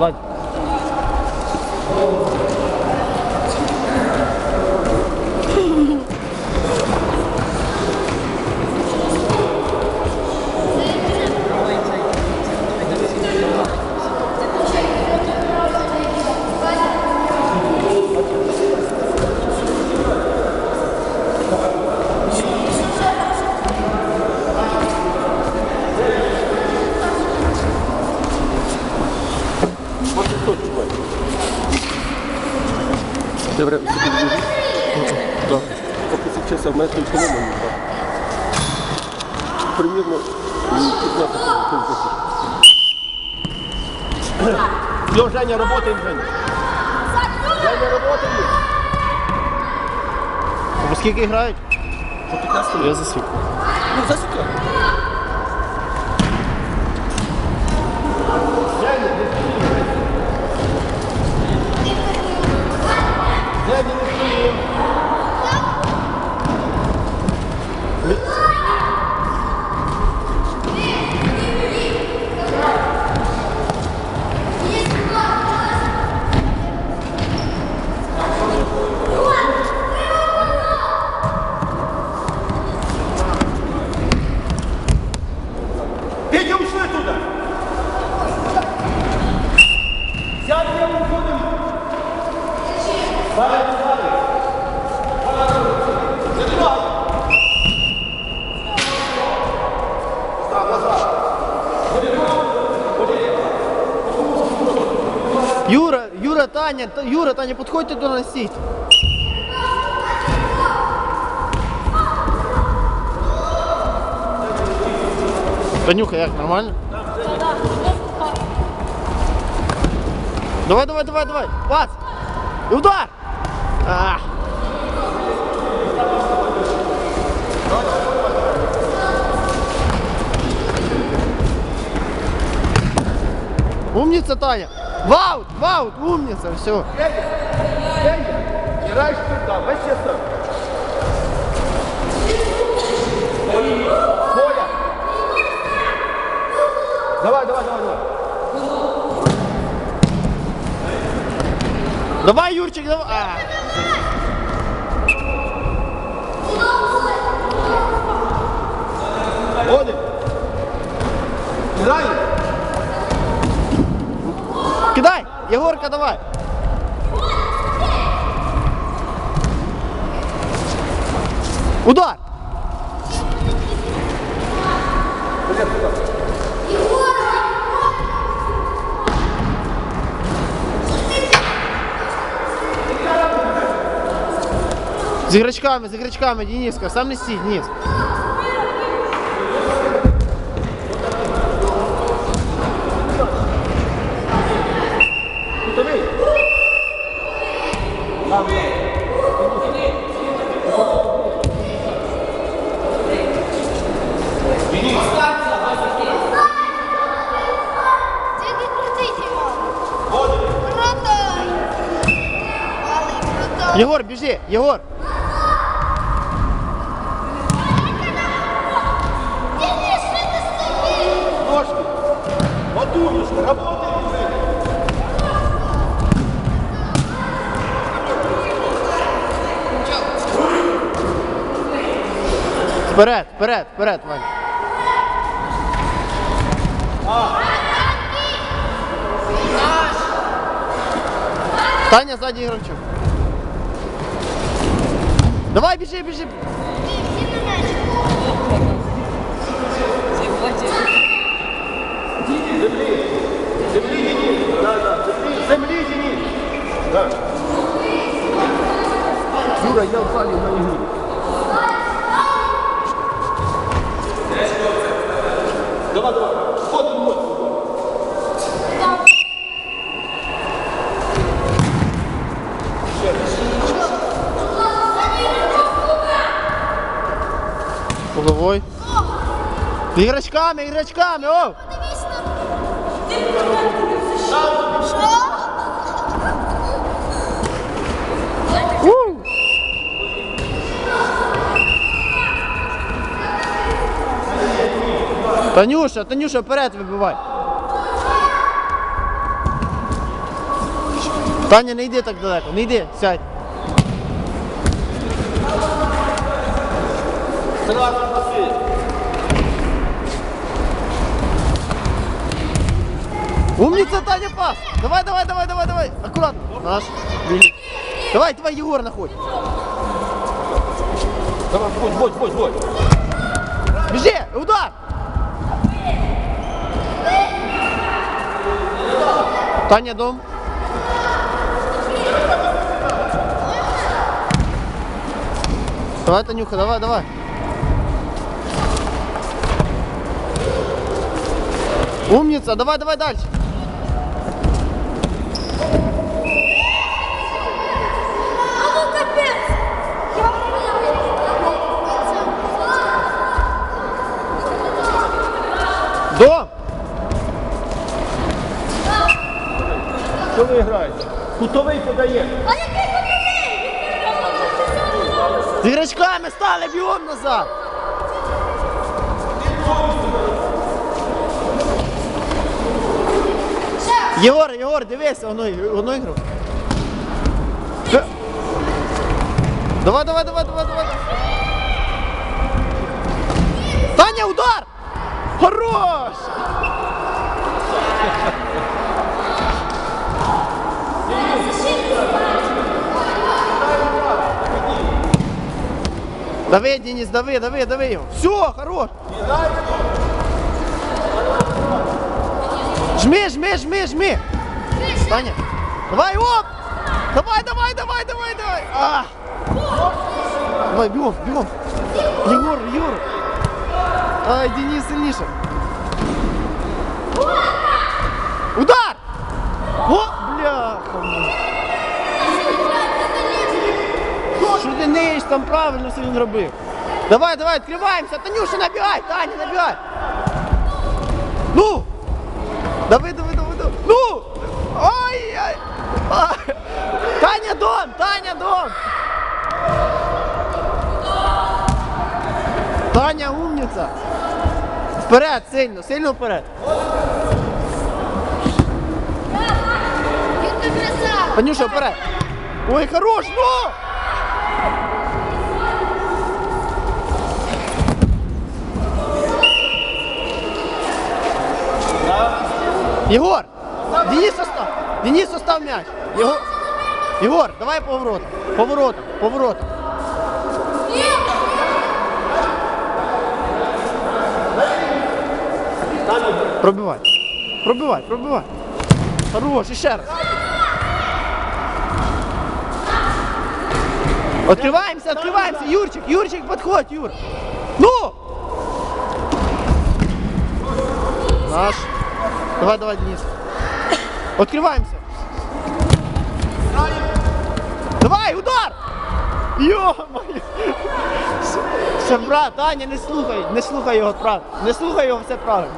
like Добре, Так. Часу в мене тільки. Примірно 15 хвилин. Все, Женя, работаем, Женя. Женя, работаем. По скільки грають? По 15 хвилин. Я засвік. Ну, засікай. Женя, не Юра, Юра, Таня, Та- Юра, Таня, підходьте до нас сіть. Танюха, як нормально? Давай, давай, давай, давай. Пас. І удар. А. Умница, Таня. Ваут, ваут, умница, все. Женя, играешь туда, вообще. Коля! Давай, давай, давай, давай. Давай, Юрчик, давай. А. Егорка, давай. Удар. З іграчками, з іграчками, Дениска, сам не стій, Денис. Що ти стоїш? Ножки. Вот умничка, работай, Вперед, вперед, вперед, Ваня. Таня сзади игрочек. Давай, бежи, бежи. М'яч. Земли, Денис. Да, да, земли, земли, Денис. Да. Юра, я в зале на игру. Давай, давай. Входим, вот. Головой. Игрочками, игрочками, о! Танюша, Танюша, вперед вибивай. Таня, не йди так далеко, не йди, сядь. Умница, Таня, пас! Давай, давай, давай, давай, давай. Аккуратно. Наш. Давай, давай, Егор, находь. Давай, будь, будь, будь, будь. Бежи, удар! Таня, дом. Давай, Танюха, давай, давай. Умница, давай, давай дальше. Що ви граєте? Кутовий подає. А який кутовий? З іграчками стали, бігом назад. Єгор, Єгор, дивися, воно, воно ігру. Е. Давай, давай, давай, давай, давай. Таня, удар! Хорош! Дави, Денис, дави, дави, дави его. Все, хорош. Жми, жми, жми, жми. Таня. Давай, оп! Давай, давай, давай, давай, давай. А! Давай, бегом, бегом. Егор, Егор. Ай, Денис сильніше. Удар! О, бляха. Що ти неєш там правильно все він робив? Давай, давай, відкриваємося. Танюша, набігай, Таня, набігай. Ну! Давай, давай, давай, давай. Ну! Ой, ой. Ай. Таня дом, Таня дом. Таня умниця. Вперед, сильно, сильно вперед. Танюша, вперед. Ой, хорош, ну! Егор! Денис остав! Денис остав м'яч! Єгор! Єгор, давай поворотом! Поворотом! Поворотом! Пробивай! Пробивай, пробивай! Хорош, і ще раз! Открываемся, открываемся! Юрчик, Юрчик, подходь, Юр! Ну! Наш. Давай, давай, Денис. Открываемся. Давай, удар! Йо-моє! Все, брат, Аня, не слухай, не слухай його правильно. Не слухай його, все правильно.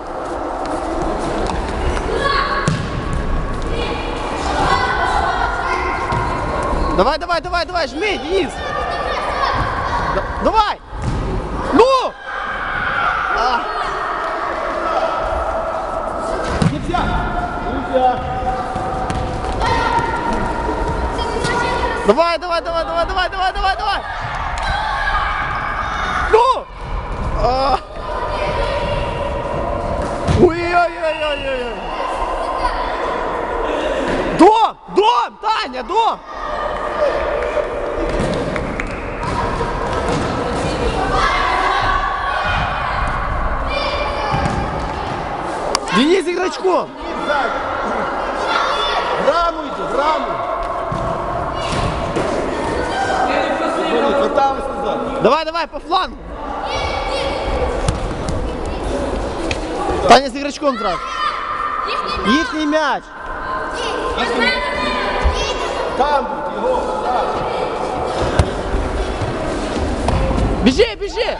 Давай, давай, давай, давай, жми, Денис! Давай! Ой-ой-ой-ой-ой! Дом! Дом! Таня, дом! Денис игрочком! В раму йди, в раму. Давай, давай, по флангу. Таня з іграчком зразу. Їхній м'яч. Там будь, його. Так. Біжи, біжи.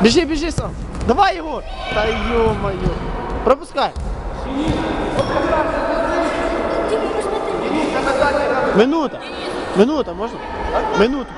Біжи, біжи сам. Давай його. Та ё-моё. Пропускай. Минута. Минута, можна? Минуту.